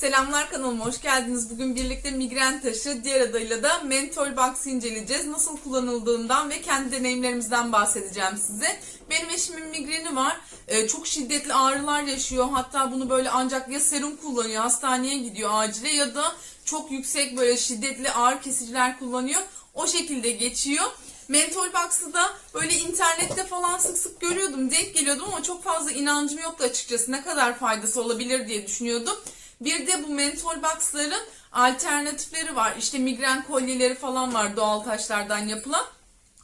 Selamlar kanalıma hoş geldiniz. Bugün birlikte migren taşı, diğer adıyla da mentol box inceleyeceğiz. Nasıl kullanıldığından ve kendi deneyimlerimizden bahsedeceğim size. Benim eşimin migreni var. Ee, çok şiddetli ağrılar yaşıyor. Hatta bunu böyle ancak ya serum kullanıyor, hastaneye gidiyor acile ya da çok yüksek böyle şiddetli ağrı kesiciler kullanıyor. O şekilde geçiyor. Mentol Box'ı da böyle internette falan sık sık görüyordum, denk geliyordum ama çok fazla inancım yoktu açıkçası. Ne kadar faydası olabilir diye düşünüyordum. Bir de bu mentol box'ların alternatifleri var. İşte migren kolyeleri falan var doğal taşlardan yapılan.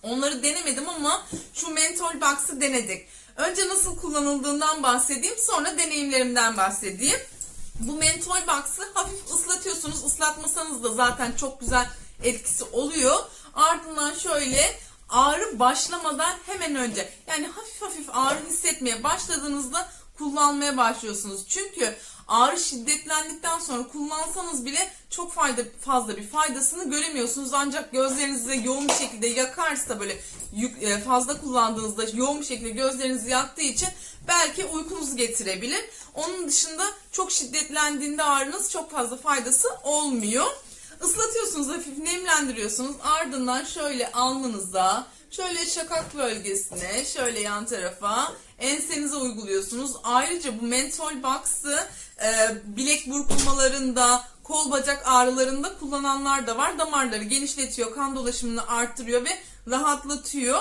Onları denemedim ama şu mentol box'ı denedik. Önce nasıl kullanıldığından bahsedeyim, sonra deneyimlerimden bahsedeyim. Bu mentol box'ı hafif ıslatıyorsunuz. Islatmasanız da zaten çok güzel etkisi oluyor. Ardından şöyle ağrı başlamadan hemen önce yani hafif hafif ağrı hissetmeye başladığınızda kullanmaya başlıyorsunuz. Çünkü ağrı şiddetlendikten sonra kullansanız bile çok fayda fazla bir faydasını göremiyorsunuz. Ancak gözlerinizi yoğun bir şekilde yakarsa böyle yük- e, fazla kullandığınızda yoğun bir şekilde gözlerinizi yaktığı için belki uykunuzu getirebilir. Onun dışında çok şiddetlendiğinde ağrınız çok fazla faydası olmuyor. Islatıyorsunuz hafif nemlendiriyorsunuz ardından şöyle alnınıza şöyle şakak bölgesine şöyle yan tarafa ensenize uyguluyorsunuz. Ayrıca bu mentol box'ı e, bilek burkulmalarında kol bacak ağrılarında kullananlar da var. Damarları genişletiyor, kan dolaşımını arttırıyor ve rahatlatıyor.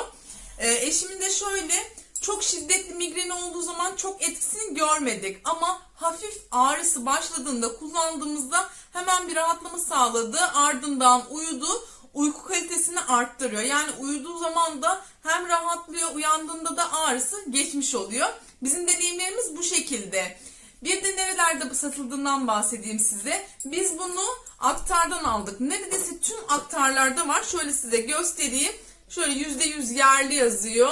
E, eşimin de şöyle çok şiddetli migreni olduğu zaman çok etkisini görmedik ama hafif ağrısı başladığında kullandığımızda hemen bir rahatlama sağladı. Ardından uyudu. Uyku kalitesini arttırıyor. Yani uyuduğu zaman da hem rahatlıyor, uyandığında da ağrısı geçmiş oluyor. Bizim deneyimlerimiz bu şekilde. Bir de nerelerde bu satıldığından bahsedeyim size. Biz bunu aktardan aldık. Neredeyse tüm aktarlarda var. Şöyle size göstereyim. Şöyle %100 yerli yazıyor.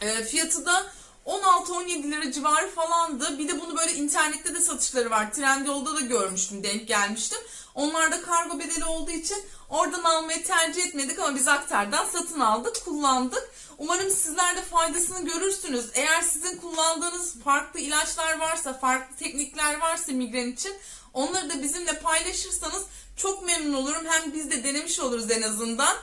E, fiyatı da 16-17 lira civarı falandı. Bir de bunu böyle internette de satışları var. Trendyol'da da görmüştüm, denk gelmiştim. Onlarda kargo bedeli olduğu için oradan almayı tercih etmedik ama biz aktardan satın aldık, kullandık. Umarım sizler de faydasını görürsünüz. Eğer sizin kullandığınız farklı ilaçlar varsa, farklı teknikler varsa migren için onları da bizimle paylaşırsanız çok memnun olurum. Hem biz de denemiş oluruz en azından.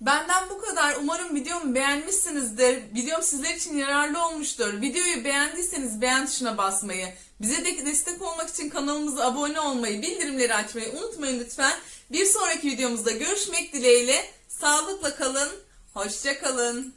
Benden bu kadar. Umarım videomu beğenmişsinizdir. Videom sizler için yararlı olmuştur. Videoyu beğendiyseniz beğen tuşuna basmayı, bize de destek olmak için kanalımıza abone olmayı, bildirimleri açmayı unutmayın lütfen. Bir sonraki videomuzda görüşmek dileğiyle. Sağlıkla kalın, hoşça kalın.